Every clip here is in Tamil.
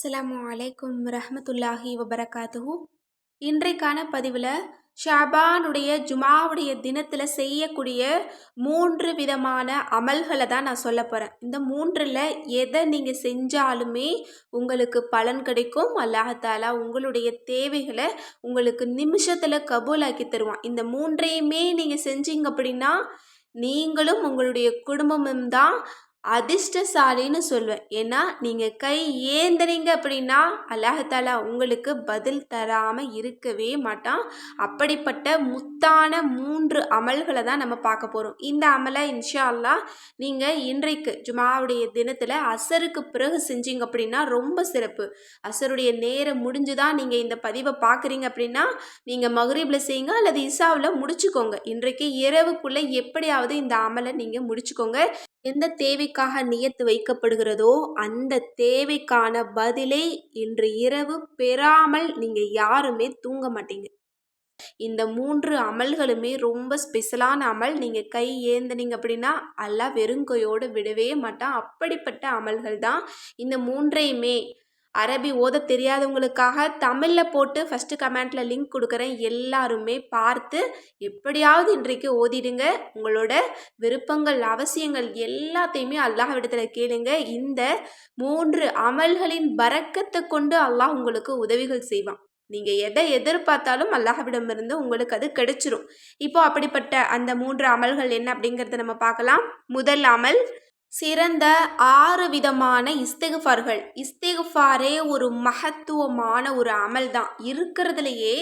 அஸ்லாம் அலைக்கும் ரஹமத்துல்லாஹி வபரகாத்துஹூ. இன்றைக்கான பதிவில் ஷாபானுடைய ஜுமாவுடைய தினத்தில் செய்யக்கூடிய மூன்று விதமான அமல்களை தான் நான் சொல்ல போகிறேன் இந்த மூன்றில் எதை நீங்கள் செஞ்சாலுமே உங்களுக்கு பலன் கிடைக்கும். அல்லாஹாலா உங்களுடைய தேவைகளை உங்களுக்கு நிமிஷத்தில் கபூலாக்கி தருவான். இந்த மூன்றையுமே நீங்கள் செஞ்சீங்க அப்படின்னா நீங்களும் உங்களுடைய குடும்பமும் தான் அதிர்ஷ்டசாலின்னு சொல்வேன். ஏன்னா நீங்கள் கை ஏந்துறீங்க அப்படின்னா அல்லாஹாலா உங்களுக்கு பதில் தராமல் இருக்கவே மாட்டான். அப்படிப்பட்ட முத்தான மூன்று அமல்களை தான் நம்ம பார்க்க போகிறோம் இந்த அமலை இன்ஷா அல்லா நீங்கள் இன்றைக்கு ஜுமாவுடைய தினத்தில் அசருக்கு பிறகு செஞ்சீங்க அப்படின்னா ரொம்ப சிறப்பு. அசருடைய நேரம் முடிஞ்சு தான் நீங்கள் இந்த பதிவை பார்க்குறீங்க அப்படின்னா நீங்கள் மகரீபில் செய்யுங்க அல்லது இசாவில் முடிச்சுக்கோங்க. இன்றைக்கு இரவுக்குள்ளே எப்படியாவது இந்த அமலை நீங்கள் முடிச்சுக்கோங்க. எந்த தேவைக்காக நியத்து வைக்கப்படுகிறதோ அந்த தேவைக்கான பதிலை இன்று இரவு பெறாமல் நீங்கள் யாருமே தூங்க மாட்டீங்க. இந்த மூன்று அமல்களுமே ரொம்ப ஸ்பெஷலான அமல். நீங்கள் கை ஏந்தினீங்க அப்படின்னா எல்லாம் வெறுங்கையோடு விடவே மாட்டான். அப்படிப்பட்ட அமல்கள் தான் இந்த மூன்றையுமே அரபி ஓத தெரியாதவங்களுக்காக தமிழில் போட்டு ஃபஸ்ட்டு கமெண்ட்டில் லிங்க் கொடுக்குறேன் எல்லாருமே பார்த்து எப்படியாவது இன்றைக்கு ஓதிடுங்க. உங்களோட விருப்பங்கள் அவசியங்கள் எல்லாத்தையுமே அல்லாஹ்விடத்தில் கேளுங்க. இந்த மூன்று அமல்களின் பறக்கத்தை கொண்டு அல்லாஹ் உங்களுக்கு உதவிகள் செய்வான். நீங்கள் எதை எதிர்பார்த்தாலும் அல்லாஹ்விடமிருந்து உங்களுக்கு அது கிடைச்சிரும். இப்போ அப்படிப்பட்ட அந்த மூன்று அமல்கள் என்ன அப்படிங்கிறத நம்ம பார்க்கலாம். முதல் அமல் சிறந்த ஆறு விதமான இஸ்திகுஃபார்கள். இஸ்திகுஃபாரே ஒரு மகத்துவமான ஒரு அமல் தான். இருக்கிறதுலையே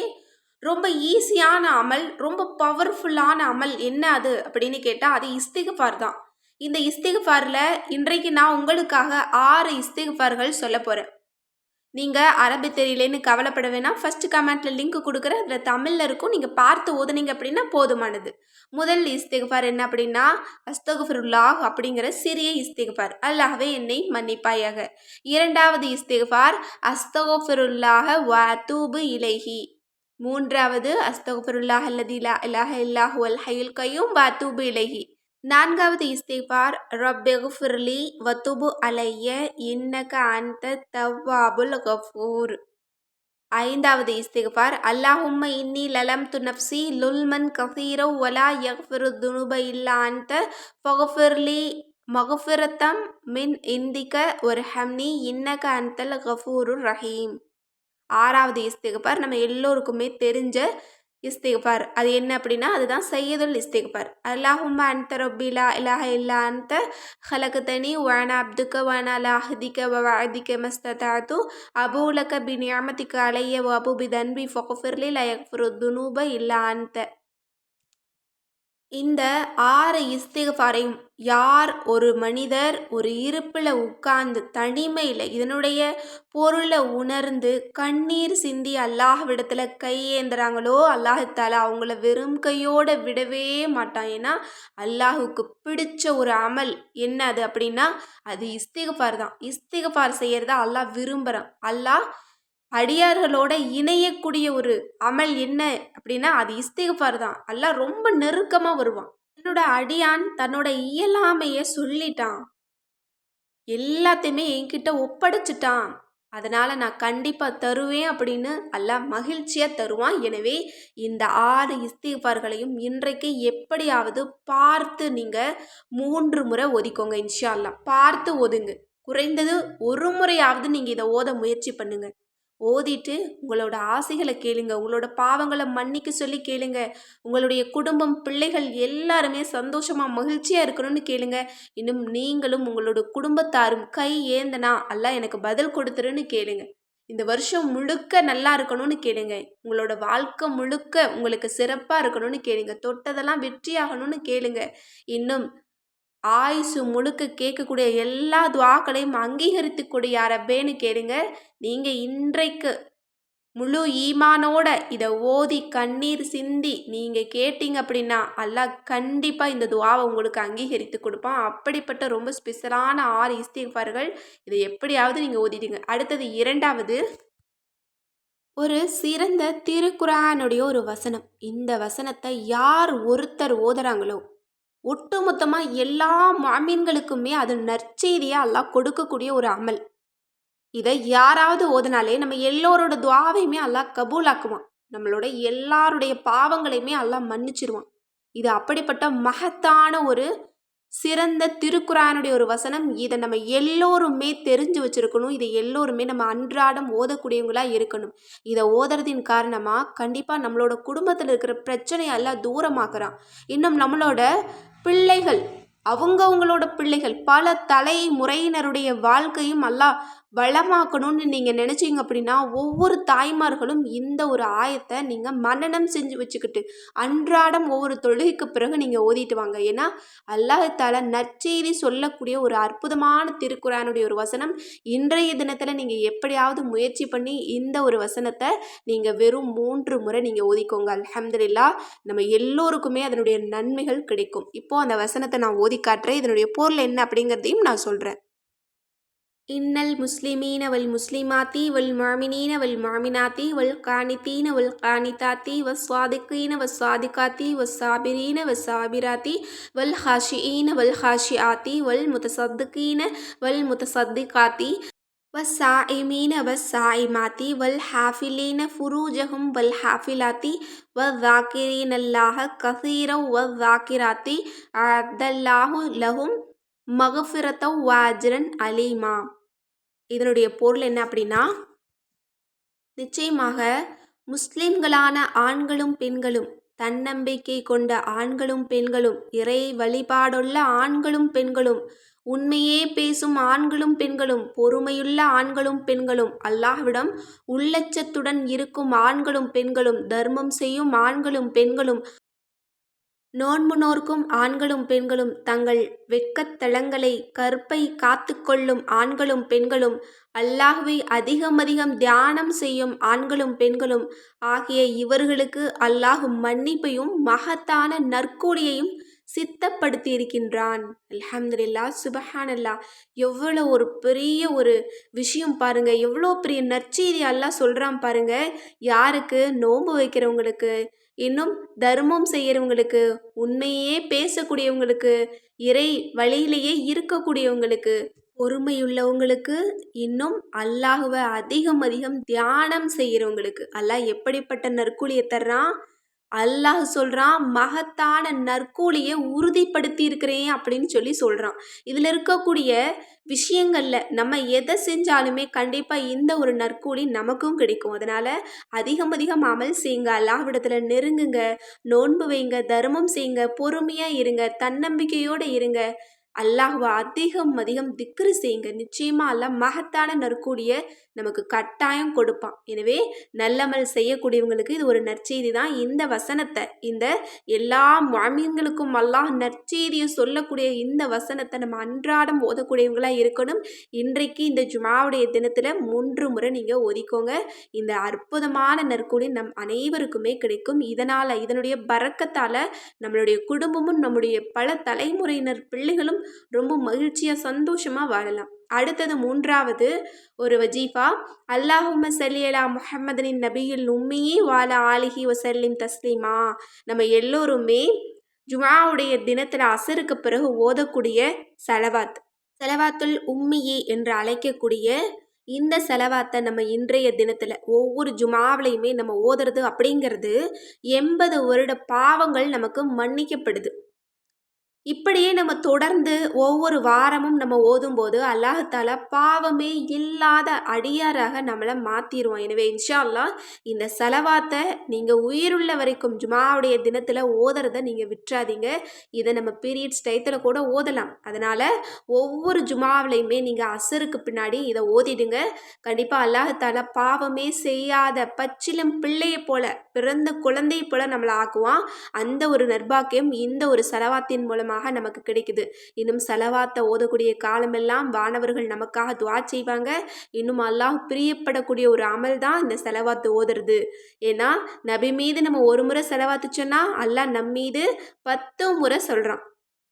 ரொம்ப ஈஸியான அமல் ரொம்ப பவர்ஃபுல்லான அமல் என்ன அது அப்படின்னு கேட்டால் அது இஸ்திகுஃபார் தான். இந்த இஸ்திகுஃபாரில் இன்றைக்கு நான் உங்களுக்காக ஆறு இஸ்திகுஃபார்கள் சொல்ல போகிறேன் நீங்கள் அரபி தெரியலேன்னு கவலைப்பட வேணாம். ஃபஸ்ட்டு கமெண்ட்டில் லிங்க் கொடுக்குறேன் அதில் தமிழில் இருக்கும். நீங்கள் பார்த்து ஓதுனீங்க அப்படின்னா போதுமானது. முதல் இஸ்திகபார் என்ன அப்படின்னா அஸ்தகுஃபருல்லாஹ் அப்படிங்கிற சிறிய இஸ்திகபார் அல்லாஹவே என்னை மன்னிப்பாயாக. இரண்டாவது இஸ்திகபார் அஸ்தகுஃபருல்லாஹ வாத்தூபு இலைஹி. மூன்றாவது அஸ்தகுஃபருல்லாஹ் அல்லது இலா இலாஹ இல்லாஹு அல் ஹயுல் கையும் வாத்தூபு இலைஹி. நான்காவது இஸ்திஃபார் ரப்பெஃபிர்லி வத்துபு அலைய இன்னக அந்த தவ்வாபுல் கஃபூர். ஐந்தாவது இஸ்திஃபார் அல்லாஹும்ம இன்னி லலம் துநப்சி லுல்மன் கசீரோ வலா யஃபிரு துனுப இல்லா அந்த ஃபகுஃபிர்லி மகுஃபிரத்தம் மின் இந்திக்க ஒரு ஹம்னி இன்னக அந்தல் கஃபூரு ரஹீம். ஆறாவது இஸ்திகபார் நம்ம எல்லோருக்குமே தெரிஞ்ச இஸ்திகபார் அது என்ன அப்படின்னா அதுதான் சையதுல் இஸ்திகபார் அல்லாஹும் அன்த ரப்பிலா இலாஹ இல்லா அன்த ஹலகத்தனி வான அப்துக்க வான லாஹதிக்க வாதிக்க மஸ்ததாத்து அபூலக பி நியாமத்திக்க அலைய வபு பி தன்பி ஃபொஃபிர்லி லயக்ஃபுரு துனூப இல்லா அந்த இந்த ஆறு இஸ்திகஃபாரையும் யார் ஒரு மனிதர் ஒரு இருப்பில் உட்கார்ந்து தனிமையில் இதனுடைய பொருளை உணர்ந்து கண்ணீர் சிந்தி அல்லாஹ்விடத்தில் கையேந்துறாங்களோ அல்லாஹால அவங்கள வெறும் கையோடு விடவே மாட்டான். ஏன்னா அல்லாஹுக்கு பிடிச்ச ஒரு அமல் என்ன அது அப்படின்னா அது இஸ்திகஃபார் தான். இஸ்திகபார் செய்கிறத அல்லாஹ் விரும்புகிறான் அல்லாஹ் அடியார்களோட இணையக்கூடிய ஒரு அமல் என்ன அப்படின்னா அது இஸ்திகஃபார் தான். எல்லாம் ரொம்ப நெருக்கமாக வருவான். என்னோட அடியான் தன்னோட இயலாமைய சொல்லிட்டான். எல்லாத்தையுமே என்கிட்ட ஒப்படைச்சிட்டான். அதனால் நான் கண்டிப்பாக தருவேன் அப்படின்னு அல்ல மகிழ்ச்சியாக தருவான். எனவே இந்த ஆறு இஸ்திஃபார்களையும் இன்றைக்கு எப்படியாவது பார்த்து நீங்கள் மூன்று முறை ஒதுக்கோங்க இன்ஷா அல்லா பார்த்து ஒதுங்க. குறைந்தது ஒரு முறையாவது நீங்கள் இதை ஓத முயற்சி பண்ணுங்கள் ஓதிட்டு உங்களோட ஆசைகளை கேளுங்க. உங்களோட பாவங்களை மன்னிக்க சொல்லி கேளுங்க. உங்களுடைய குடும்பம் பிள்ளைகள் எல்லாருமே சந்தோஷமாக மகிழ்ச்சியாக இருக்கணும்னு கேளுங்க. இன்னும் நீங்களும் உங்களோட குடும்பத்தாரும் கை ஏந்தனா அல்ல எனக்கு பதில் கொடுத்துருன்னு கேளுங்க. இந்த வருஷம் முழுக்க நல்லா இருக்கணும்னு கேளுங்க. உங்களோட வாழ்க்கை முழுக்க உங்களுக்கு சிறப்பாக இருக்கணும்னு கேளுங்க. தொட்டதெல்லாம் வெற்றியாகணும்னு கேளுங்க. இன்னும் ஆயுசு முழுக்க கேட்கக்கூடிய எல்லா துவாக்களையும் அங்கீகரித்துக்கூடிய அரபேன்னு கேளுங்க நீங்கள் இன்றைக்கு முழு ஈமானோட இதை ஓதி கண்ணீர் சிந்தி நீங்கள் கேட்டீங்க அப்படின்னா அல்லாஹ் கண்டிப்பாக இந்த துவாவை உங்களுக்கு அங்கீகரித்து கொடுப்பான். அப்படிப்பட்ட ரொம்ப ஸ்பெஷலான ஆறு இஸ்திஃபார்கள் இதை எப்படியாவது நீங்கள் ஓதிடுங்க அடுத்தது இரண்டாவது ஒரு சிறந்த திருக்குறானுடைய ஒரு வசனம். இந்த வசனத்தை யார் ஒருத்தர் ஓதுறாங்களோ ஒட்டுமொத்தமாக எல்லா மாமீன்களுக்குமே அது நற்செய்தியாக அல்லா கொடுக்கக்கூடிய ஒரு அமல். இதை யாராவது ஓதுனாலே நம்ம எல்லோரோட துவாவையுமே அல்லா கபூலாக்குவான். நம்மளோட எல்லாருடைய பாவங்களையுமே எல்லாம் மன்னிச்சிருவான். இது அப்படிப்பட்ட மகத்தான ஒரு சிறந்த திருக்குறானுடைய ஒரு வசனம். இதை நம்ம எல்லோருமே தெரிஞ்சு வச்சுருக்கணும். இதை எல்லோருமே நம்ம அன்றாடம் ஓதக்கூடியவங்களாக இருக்கணும். இதை ஓதுறதின் காரணமாக கண்டிப்பாக நம்மளோட குடும்பத்தில் இருக்கிற பிரச்சனையெல்லாம் தூரமாக்குறான். இன்னும் நம்மளோட பிள்ளைகள் அவங்கவுங்களோட பிள்ளைகள் பல தலைமுறையினருடைய வாழ்க்கையும் அல்லாஹ் வளமாக்கணும்னு நீங்கள் நினச்சிங்க அப்படின்னா ஒவ்வொரு தாய்மார்களும் இந்த ஒரு ஆயத்தை நீங்கள் மனநம் செஞ்சு வச்சுக்கிட்டு அன்றாடம் ஒவ்வொரு தொழுகைக்கு பிறகு நீங்கள் ஓதிட்டு வாங்க. ஏன்னா அல்லாஹால நற்செய்தி சொல்லக்கூடிய ஒரு அற்புதமான திருக்குறானுடைய ஒரு வசனம் இன்றைய தினத்தில் நீங்கள் எப்படியாவது முயற்சி பண்ணி இந்த ஒரு வசனத்தை நீங்கள் வெறும் மூன்று முறை நீங்கள் ஓதிக்கோங்க. அலமதுல்லா நம்ம எல்லோருக்குமே அதனுடைய நன்மைகள் கிடைக்கும். இப்போது அந்த வசனத்தை நான் ஓதி காட்டுறேன். இதனுடைய பொருள் என்ன அப்படிங்கிறதையும் நான் சொல்கிறேன் இன்னல் முஸ்லிமீன வல் முஸ்லிமாத்தி வல் மாமினீன வல் மாமினாத்தி வல் காணித்தீன வல் காணித்தாத்தி வஸ் சுவாதிக்கீன வஸ் சுவாதிகாத்தி வஸ் சாபிரீன வஸ் சாபிராத்தி வல் ஹாஷிஈன வல் ஹாஷிஆத்தி வல் முத்தசத்துக்கீன வல் முத்தசத்திகாத்தி والصائمين والصائمات والحافلين فروجهم والحافلات والذاكرين الله كثيرا والذاكرات أعد الله لهم مغفرة وأجرا عليما இதனுடைய பொருள் என்ன அப்படின்னா நிச்சயமாக முஸ்லிம்களான ஆண்களும் பெண்களும் தன்னம்பிக்கை கொண்ட ஆண்களும் பெண்களும் இறை வழிபாடுள்ள ஆண்களும் பெண்களும் உண்மையே பேசும் ஆண்களும் பெண்களும் பொறுமையுள்ள ஆண்களும் பெண்களும் அல்லாஹ்விடம் உள்ளச்சத்துடன் இருக்கும் ஆண்களும் பெண்களும் தர்மம் செய்யும் ஆண்களும் பெண்களும் நோன்பு நோர்க்கும் ஆண்களும் பெண்களும் தங்கள் வெட்கத்தலங்களை கற்பை காத்துக்கொள்ளும் ஆண்களும் பெண்களும் அல்லாஹுவை அதிகம் அதிகம் தியானம் செய்யும் ஆண்களும் பெண்களும் ஆகிய இவர்களுக்கு அல்லாஹு மன்னிப்பையும் மகத்தான நற்கூலியையும் சித்தப்படுத்தி இருக்கின்றான் அல்ஹம்துலில்லா சுபஹானல்லா எவ்வளோ ஒரு பெரிய ஒரு விஷயம் பாருங்க. எவ்வளோ பெரிய நற்செய்தி அல்லாஹ் சொல்கிறான் பாருங்க. யாருக்கு? நோன்பு வைக்கிறவங்களுக்கு. இன்னும் தர்மம் செய்கிறவங்களுக்கு உண்மையே பேசக்கூடியவங்களுக்கு இறை வழியிலேயே இருக்கக்கூடியவங்களுக்கு பொறுமையுள்ளவங்களுக்கு இன்னும் அல்லாஹுவை அதிகம் அதிகம் தியானம் செய்கிறவங்களுக்கு அல்லாஹ் எப்படிப்பட்ட நற்கூலியை தர்றான்? அல்லாஹ் சொல்கிறான் மகத்தான நற்கூலியை உறுதிப்படுத்தி இருக்கிறேன் அப்படின்னு சொல்லி சொல்கிறான் இதில் இருக்கக்கூடிய விஷயங்களில் நம்ம எதை செஞ்சாலுமே கண்டிப்பாக இந்த ஒரு நற்கூலி நமக்கும் கிடைக்கும். அதனால் அதிகம் அதிகம் அமல் செய்யுங்க அல்லாஹ்விடத்தில் நெருங்குங்க நோன்பு வைங்க தர்மம் செய்யுங்க பொறுமையாக இருங்க தன்னம்பிக்கையோடு இருங்க. அல்லாஹுவை அதிகம் அதிகம் திக்ரு செய்யுங்க. நிச்சயமாக அல்ல மகத்தான நற்கூடிய நமக்கு கட்டாயம் கொடுப்பான். எனவே நல்லமல் செய்யக்கூடியவங்களுக்கு இது ஒரு நற்செய்தி தான். இந்த வசனத்தை இந்த எல்லா மாமியங்களுக்கும் அல்லாஹ் நற்செய்தியை சொல்லக்கூடிய இந்த வசனத்தை நம்ம அன்றாடம் ஓதக்கூடியவங்களாக இருக்கணும். இன்றைக்கு இந்த ஜுமாவுடைய தினத்தில் மூன்று முறை நீங்கள் ஒதுக்கோங்க இந்த அற்புதமான நற்கூடி நம் அனைவருக்குமே கிடைக்கும். இதனால் இதனுடைய பறக்கத்தால் நம்மளுடைய குடும்பமும் நம்முடைய பல தலைமுறையினர் பிள்ளைகளும் ரொம்ப மகிழ்ச்சியாக சந்தோஷமாக வாழலாம். அடுத்தது மூன்றாவது ஒரு வஜீஃபா அல்லாஹும சல்லியலா முஹம்மதனின் நபியில் உம்மியே வால ஆலிஹி வசல்லிம் தஸ்லீமா. நம்ம எல்லோருமே ஜுமாவுடைய தினத்தில் அசருக்கு பிறகு ஓதக்கூடிய செலவாத் செலவாத்துல் உம்மியே என்று அழைக்கக்கூடிய இந்த செலவாத்தை நம்ம இன்றைய தினத்தில் ஒவ்வொரு ஜுமாவிலையுமே நம்ம ஓதுறது அப்படிங்கிறது எண்பது வருட பாவங்கள் நமக்கு மன்னிக்கப்படுது. இப்படியே நம்ம தொடர்ந்து ஒவ்வொரு வாரமும் நம்ம ஓதும்போது அல்லாஹால பாவமே இல்லாத அடியாராக நம்மளை மாற்றிடுவோம் எனவே இன்ஷா இந்த செலவாத்தை நீங்கள் உயிருள்ள வரைக்கும் ஜுமாவுடைய தினத்தில் ஓதுறதை நீங்கள் விட்டுறாதீங்க. இதை நம்ம பீரியட்ஸ் டயத்தில் கூட ஓதலாம். அதனால் ஒவ்வொரு ஜுமாவிலையுமே நீங்கள் அசருக்கு பின்னாடி இதை ஓதிடுங்க. கண்டிப்பாக அல்லாஹால பாவமே செய்யாத பச்சிலம் பிள்ளையை போல பிறந்த குழந்தை போல நம்மளை ஆக்குவான். அந்த ஒரு நர்பாக்கியம் இந்த ஒரு செலவாத்தின் மூலமாக நமக்கு கிடைக்குது. இன்னும் செலவாத்த ஓதக்கூடிய காலமெல்லாம் வானவர்கள் நமக்காக துவா செய்வாங்க. இன்னும் அல்லாஹ் பிரியப்படக்கூடிய ஒரு அமல் தான் இந்த செலவாத்து ஓதுறது. ஏன்னா நபி மீது நம்ம ஒரு முறை செலவாத்து சொன்னால் அல்லாஹ் நம்மீது பத்து முறை சொல்கிறான்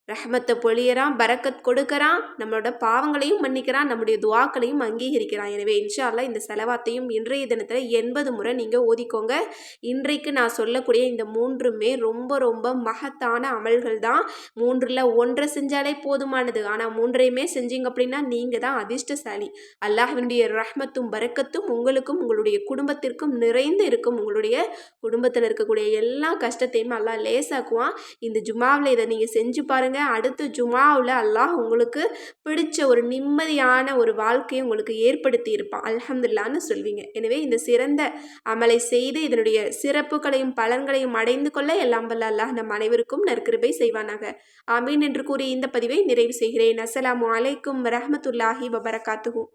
ரஹமத்தை பொழியறான் பரக்கத் கொடுக்கறான் நம்மளோட பாவங்களையும் மன்னிக்கிறான் நம்முடைய துவாக்களையும் அங்கீகரிக்கிறான். எனவே இன்ஷா இந்த செலவாத்தையும் இன்றைய தினத்தில் எண்பது முறை நீங்கள் ஓதிக்கோங்க. இன்றைக்கு நான் சொல்லக்கூடிய இந்த மூன்றுமே ரொம்ப ரொம்ப மகத்தான அமல்கள் தான். மூன்றில் ஒன்றை செஞ்சாலே போதுமானது. ஆனால் மூன்றையுமே செஞ்சீங்க அப்படின்னா நீங்கள் தான் அதிர்ஷ்டசாலி. அல்லாஹினுடைய ரஹ்மத்தும் பரக்கத்தும் உங்களுக்கும் உங்களுடைய குடும்பத்திற்கும் நிறைந்து இருக்கும். உங்களுடைய குடும்பத்தில் இருக்கக்கூடிய எல்லா கஷ்டத்தையும் அல்லாஹ் லேசாக்குவான். இந்த ஜுமாவில் இதை நீங்கள் செஞ்சு பாருங்கள் அடுத்த ஜுமாவில் அல்லாஹ் உங்களுக்கு பிடிச்ச ஒரு நிம்மதியான ஒரு வாழ்க்கையை உங்களுக்கு ஏற்படுத்தி இருப்பான் அலமதுல்லான்னு சொல்வீங்க. எனவே இந்த சிறந்த அமலை செய்து இதனுடைய சிறப்புகளையும் பலன்களையும் அடைந்து கொள்ள எல்லாம் வல்ல அல்லாஹ் நம் அனைவருக்கும் நற்கிருபை செய்வானாக. ஆமீன் என்று கூறி இந்த பதிவை நிறைவு செய்கிறேன். அஸ்லாம் அலைக்கும் வரமத்துல்லாஹி வபரகாத்துகும்